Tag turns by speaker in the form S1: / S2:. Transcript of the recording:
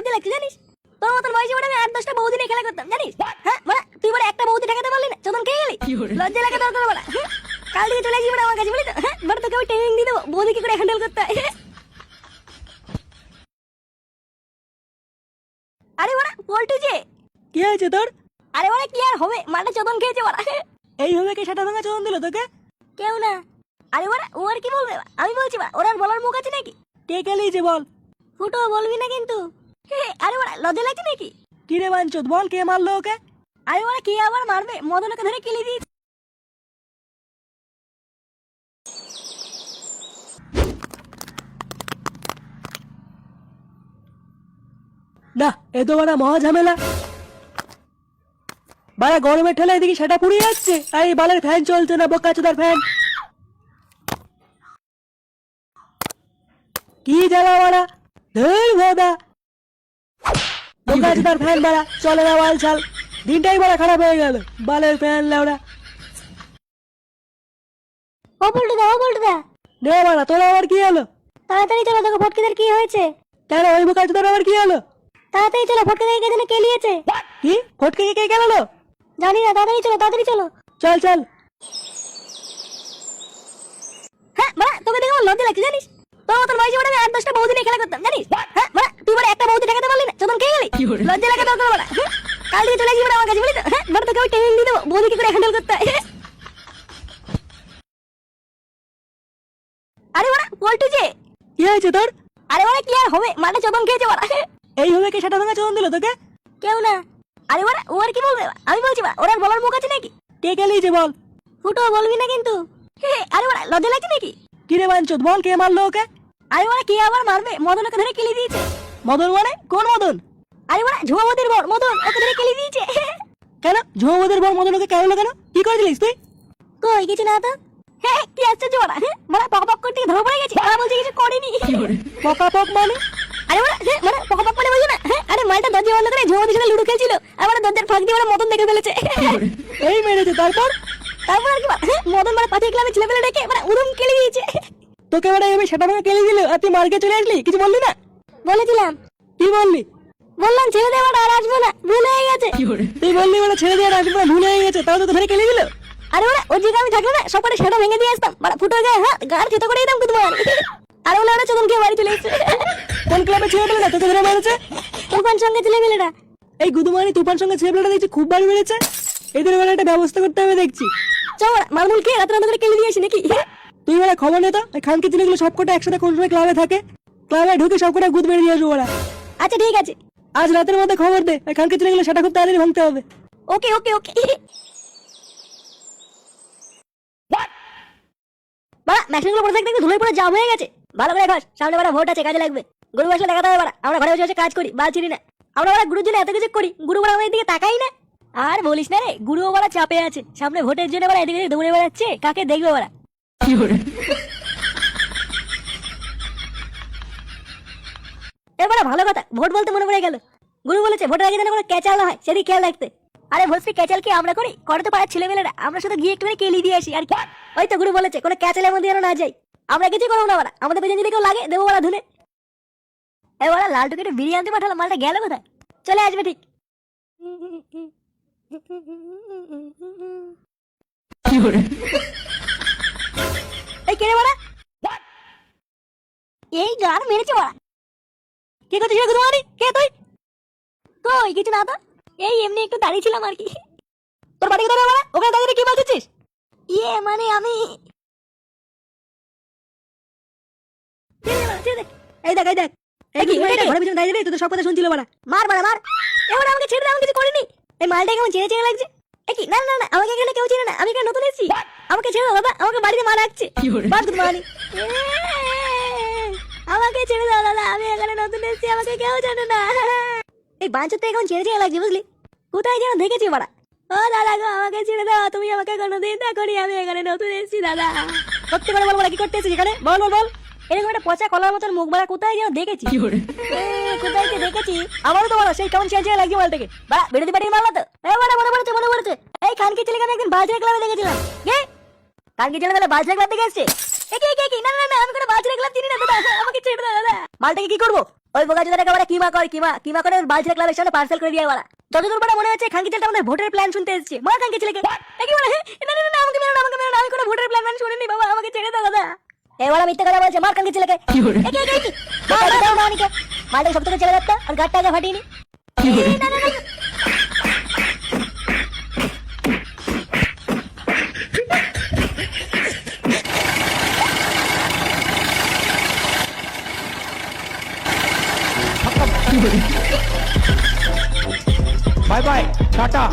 S1: লজ্জা লাগছে জানিস? তোর মতন বয়সে বড় আমি আট দশটা বৌদি নিয়ে খেলা করতাম জানিস? হ্যাঁ মানে তুই বড় একটা বৌদি ঠেকাতে পারলি না চোদন খেয়ে গেলি? লজ্জা লাগে তোর বড় কাল থেকে চলে আসবি আমার কাছে বলি তো? হ্যাঁ বড় তোকে আমি ট্রেনিং দিয়ে দেবো বৌদি কি করে হ্যান্ডেল করতে হয়। আরে বড় পল্টু যে।
S2: কি হয়েছে তোর?
S1: আরে বড় কি আর হবে? মাঠে চোদন খেয়েছে বড়।
S2: এইভাবে কে সেটা ভাঙা চোদন দিল তোকে?
S1: কেউ না। আরে বড় ও আর কি বলবে? আমি বলছি বা ওর আর বলার মুখ আছে নাকি?
S2: কে খেলিয়েছে বল?
S1: ফুটো বলবি না কিন্তু। হে, আরে বড় লজ্জা লাগছে নাকি?
S2: কি রে বাঞ্চত বল কে মারলো ওকে?
S1: আরে বড় কি আবার মারবে? মদনকে ধরে কিলি দিয়েছে।
S2: না এ তো বড় মহা ঝামেলা। বাড়া গরমের ঠেলা এদিকে সেটা পুড়ে যাচ্ছে। আর এই বালের ফ্যান চলছে না বোকা চোদার ফ্যান কি জ্বালা বাড়া? ধের ভোদা। ফ্যান বাড়া চলে না ছাল। দিনটাই বড় খারাপ হয়ে গেল। বালের ফ্যান লেওড়া
S1: ও বলটু দা ও বলটু দা।
S2: নে বাড়া তোর আবার কি হলো?
S1: তাড়াতাড়ি চলো দেখো ফটকেদের কি হয়েছে?
S2: কেন ওই বোকা চোদার আবার কি হলো?
S1: তাড়াতাড়ি চলো ফটকেদের কে যেন কেলিয়েছে
S2: কি? ফটকে কে গেল?
S1: জানি না তাড়াতাড়ি চলো তাড়াতাড়ি চলো।
S2: চল চল।
S1: হ্যাঁ মানে তোকে দেখে আমার লজ্জা লাগছে জানিস? তোর মতন বয়সে বড় আমি আট দশটা খেলা করতাম জানিস? বড় একটা বৌদি ঠেকাতে পারলি না? চোদন খেয়ে গেলি? লজ্জা লাগে তোর বড় কাল থেকে চলে আসবি আমার কাছে বলি তো? হ্যাঁ? বড় তোকে আমি ট্রেনিং দিয়ে দেবো। বৌদি কি করে হ্যান্ডেল করতে হয়। আরে বড় পল্টু যে।
S2: কি হয়েছে তোর?
S1: আরে বড় কি আর হবে? মাঠে চোদন খেয়েছে বড়
S2: এইভাবে কে সেটা ভাঙা চোদন দিল তোকে?
S1: কেউ না। আরে বড় ও আর কি বলবে? আমি বলছি বা ওর বলার মুখ আছে নাকি?
S2: কে খেলিয়েছে বল?
S1: ফুটো বলবি না কিন্তু। আরে বড় লজ্জা লাগছে নাকি?
S2: কি রে বল কে মারলো ওকে?
S1: আরে বড় কি আবার মারবে? মদনকে ধরে কিলি দিয়েছে।
S2: মদন মানে? কোন মদন?
S1: আরে বড় ঝুমাবতির বর মদন ওকে ধরে কিলি দিয়েছে।
S2: কেন? ঝুমাবদের বল মদন ওকে কেন কেন? কি করে দিলিস তুই?
S1: কই কিছু না তো। হ্যাঁ কি আশ্চর্য হ্যাঁ বড় পক পক করতে ধরে পড়ে গেছে আর বলছে কিছু করেনি।
S2: পকা পক মানে?
S1: আরে হ্যাঁ বড় পক পক করে বুঝো না? হ্যাঁ আরে মালটা দরজা বন্ধ করে ঝুমাবতির সঙ্গে লুডো খেলছিল আর বড় দরজার ফাঁক দিয়ে বড় মদন দেখে ফেলেছে।
S2: এই মেরেছে তারপর?
S1: তারপর আর কি মদন বড় পাঠিয়ে ক্লাবে ছেলেপেলে ডেকে মানে উড়ুম কিলি দিয়েছে।
S2: তোকে এবারে এভাবে সেটা কেলি দিল আর তুই মার্কে চলে আসলি? কিছু বললি না?
S1: বলেছিলাম।
S2: কি বললি
S1: বললাম ছেড়ে দে বড় আর আসব না ভুল হয়ে গেছে।
S2: তুই বললি বলে ছেড়ে দিয়ে আসবি না ভুলে হয়ে গেছে তাও তো ধরে কেলি দিল।
S1: আরে ওরা ওর জায়গায় আমি থাকলে না সব কটা সেটা ভেঙে দিয়ে আসতাম। মানে ফুটো গায়ে হ্যাঁ গাড় থেতো করে দিতাম কিন্তু আরে ওরা ওরা চোদন খেয়ে বাড়ি চলে এসেছে।
S2: কোন ক্লাবে ছেড়ে পেলে না তোকে ধরে মেরেছে?
S1: তুফান সঙ্গে ছেলে মেলেরা
S2: এই গুদুমানি তুফান সঙ্গে ছেলেটা দেখছি খুব বাড়ি বেড়েছে এদের এবারে একটা ব্যবস্থা করতে হবে দেখছি।
S1: চল মালমুল খেয়ে রাত্রে রাত করে কেলে দিয়েছি নাকি?
S2: তুই এবারে খবর নে তো এই খানকি ছেলেগুলো সব কটা একসাথে কোন সময় ক্লাবে থাকে? ক্লাবে ঢুকে সব কটা গুদ মেরে দিয়ে আসব ওরা
S1: আচ্ছা ঠিক আছে।
S2: আজ রাতের মধ্যে খবর দে এই খানকি ছেলেগুলো সেটা খুব তাড়াতাড়ি ভাঙতে হবে।
S1: ওকে ওকে ওকে। বাড়া মেশিনগুলো পড়ে থাকতে ধুলোয় পড়ে জাম হয়ে গেছে। ভালো করে ঘাস সামনে বাড়া ভোট আছে কাজে লাগবে। গুরু আসলে দেখাতে হবে বাড়া আমরা ঘরে বসে বসে কাজ করি বাল চিনি না। আমরা বাড়া গুরুর জন্য এত কিছু করি গুরু বাড়া আমাদের দিকে তাকাই না। আর বলিস না রে গুরু বাড়া চাপে আছে। সামনে ভোটের জন্য বাড়া এদিকে দৌড়ে বেড়াচ্ছে কাকে দেখবে বাড়া? এবারে ভালো কথা ভোট বলতে মনে পড়ে গেল। গুরু বলেছে ভোটের আগে যেন কোনো ক্যাচাল না হয় সেদিকে খেয়াল রাখতে। আরে ভোসরি ক্যাচাল কি আমরা করি? করে তো পাড়ার ছেলেমেয়েরা আমরা শুধু গিয়ে একটু কেলি দিয়ে আসি আর কি? ওই তো গুরু বলেছে কোনো ক্যাচালের মধ্যে যেন না যাই আমরা কিছু করব না ওরা আমাদের পেছনে যদি কেউ লাগে দেবো ওরা ধুনে এবার লালটুকে একটু বিরিয়ানি আনতে পাঠালাম মালটা গেল কোথায়? চলে আসবে ঠিক। এই কেড়ে বাড়া এই গান মেরেছে বাড়া কে করছিস রে গুরুমারি কে তুই? কই কিছু না তো। এই এমনি একটু দাঁড়িয়ে ছিলাম আর কি। তোর বাড়ি কোথায় বাড়া ওখানে দাঁড়িয়ে কি বলছিস? ইয়ে মানে আমি বাড়া। এই দেখ এই দেখ। এই কি
S2: ঘরের পিছনে দাঁড়িয়ে তুই তো সব কথা শুনছিল বাড়া।
S1: মার মারা মার। এবার আমাকে ছেড়ে দে আমি কিছু করিনি। এই মালটা কেমন চেনে চেনে লাগছে? এ কি না না না আমাকে এখানে কেউ চেনে না। আমি এখানে নতুন এসেছি। আমাকে ছেড়ে দাও দাদা আমাকে বাড়িতে মা রাখছে গুড আমাকে ছেড়ে দাও দাদা। আমি এখানে নতুন এসেছি আমাকে কেউ জানে না। এই বাঞ্চতে এখন ছেড়ে ছেড়ে লাগছে বুঝলি? কোথায় যেন দেখেছি বাড়া ও দাদা গো আমাকে ছেড়ে দাও। তুমি আমাকে কোনোদিন দেখোনি আমি এখানে নতুন এসেছি দাদা।
S2: সত্যি করে বল বলা কি করতে এসেছিস এখানে? বল বল বল।
S1: এরকম একটা পচা কলার মতন মুখ বাড়া কোথায় যেন দেখেছি? কোথায় যে দেখেছি?
S2: আমারও তো বলো সেই কেমন চেয়ে চেয়ে লাগছে মালটাকে
S1: বা বিরোধী পার্টির মারলা তো? এ মানে মনে পড়েছে মনে পড়েছে। এই খানকে ছেলেকে আমি একদিন বাজরে ক্লাবে দেখেছিলাম। কে? খানকে ছেলে বেলা বাজরে ক্লাব দেখে এসছে? এ কি কি কি না না না আমি কোনো বাজরে ক্লাব চিনি না দাদা আমাকে ছেড়ে দাও দাদা
S2: মালটাকে কি করব
S1: ওই বোকা চোদাটাকে বলে কিমা কর কিমা কিমা করে বালছেলে ক্লাবের সামনে পার্সেল করে দিয়ে বলা যতদূর পরে মনে হচ্ছে খাঙ্কি ছেলেটা আমাদের ভোটের প্ল্যান শুনতে এসেছে মা খাঙ্কি ছেলেকে কি বলে না না না আমাকে মেরো না আমাকে মেরো না আমি কোনো ভোটের প্ল্যান শুনিনি বাবা আমাকে ছেড়ে দাও দাদা এবার মিথ্যে কথা বলছে মার খাঙ্কি ছেলেকে এ কি, এ কি, এ কি? মার, মার, দাও না আমাকে। মারটা সব থেকে ছেড়ে যাচ্ছে আর গাড়টা আগে ফাটিয়ে নি না, না, না, না।
S3: Bye bye tata